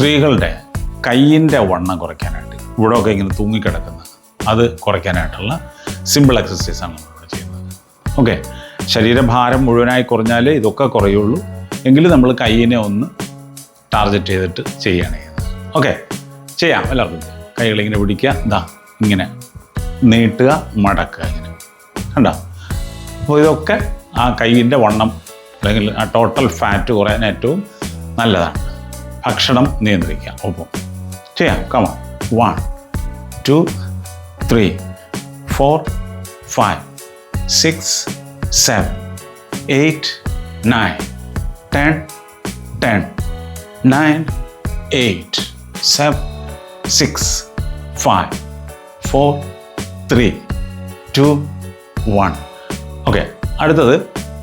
സ്ത്രീകളുടെ കയ്യിന്റെ വണ്ണം കുറയ്ക്കാനായിട്ട് ഇവിടെയൊക്കെ ഇങ്ങനെ തൂങ്ങിക്കിടക്കുന്നത്. അത് കുറയ്ക്കാനായിട്ടുള്ള സിമ്പിൾ എക്സസൈസാണ് നമ്മൾ ചെയ്യുന്നത്. ഓക്കെ ശരീരഭാരം മുഴുവനായി കുറഞ്ഞാൽ ഇതൊക്കെ കുറയുള്ളൂ. എങ്കിലും നമ്മൾ കയ്യിനെ ഒന്ന് ടാർഗറ്റ് ചെയ്തിട്ട് ചെയ്യുകയാണ് ചെയ്യുന്നത്. ഓക്കെ ചെയ്യാം. എല്ലാവർക്കും. കൈകളിങ്ങനെ പിടിക്കുക. ഇതാ ഇങ്ങനെ നീട്ടുക മടക്കുക ഇങ്ങനെ. കണ്ടോ? അപ്പോൾ ഇതൊക്കെ ആ കൈയിന്റെ വണ്ണം അല്ലെങ്കിൽ ആ ടോട്ടൽ ഫാറ്റ് കുറയാൻ ഏറ്റവും നല്ലതാണ്. ഭക്ഷണം നിയന്ത്രിക്കുക ഒപ്പം. ചെയ്യാം. Come on one two three four five six seven eight nine ten ten nine eight seven six five four three two one okay അടുത്തത്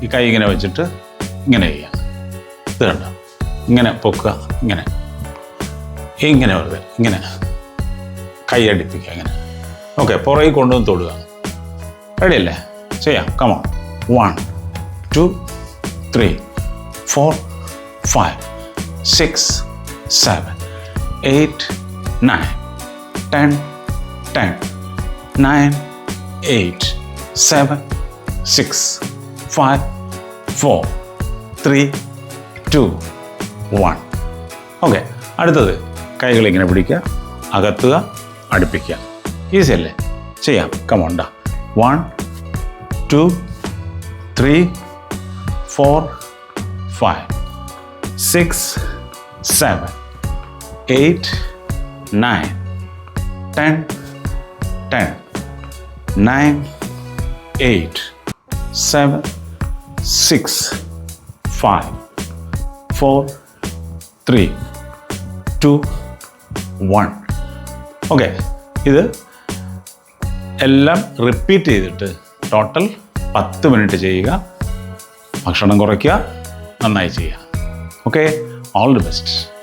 ഈ കൈ ഇങ്ങനെ വെച്ചിട്ട് ഇങ്ങനെ ചെയ്യാം. ഇത് കണ്ടോ? ഇങ്ങനെ പൊക്കുക ഇങ്ങനെ. ഇങ്ങനെ വെറുതെ ഇങ്ങനെ. കൈ അടിപ്പിക്കുക ഇങ്ങനെ. ഓക്കെ പുറകിൽ കൊണ്ടുവന്ന് തൊടുക. റെഡിയല്ലേ ചെയ്യാം. Come on one two three four five six seven eight nine ten ten nine eight seven six five four three two one okay അടുത്തത്. കൈകൾ ഇങ്ങനെ പിടിക്കുക അകത്തുക അടുപ്പിക്കുക. ഈസി അല്ലേ? ചെയ്യാം. കമോണ്ട one two three four five six seven eight nine ten ten nine eight seven six five four three two one okay ഇത് എല്ലാം റിപ്പീറ്റ് ചെയ്തിട്ട് ടോട്ടൽ പത്ത് മിനിറ്റ് ചെയ്യുക ഭക്ഷണം കുറയ്ക്കുക നന്നായി ചെയ്യുക. Okay all the best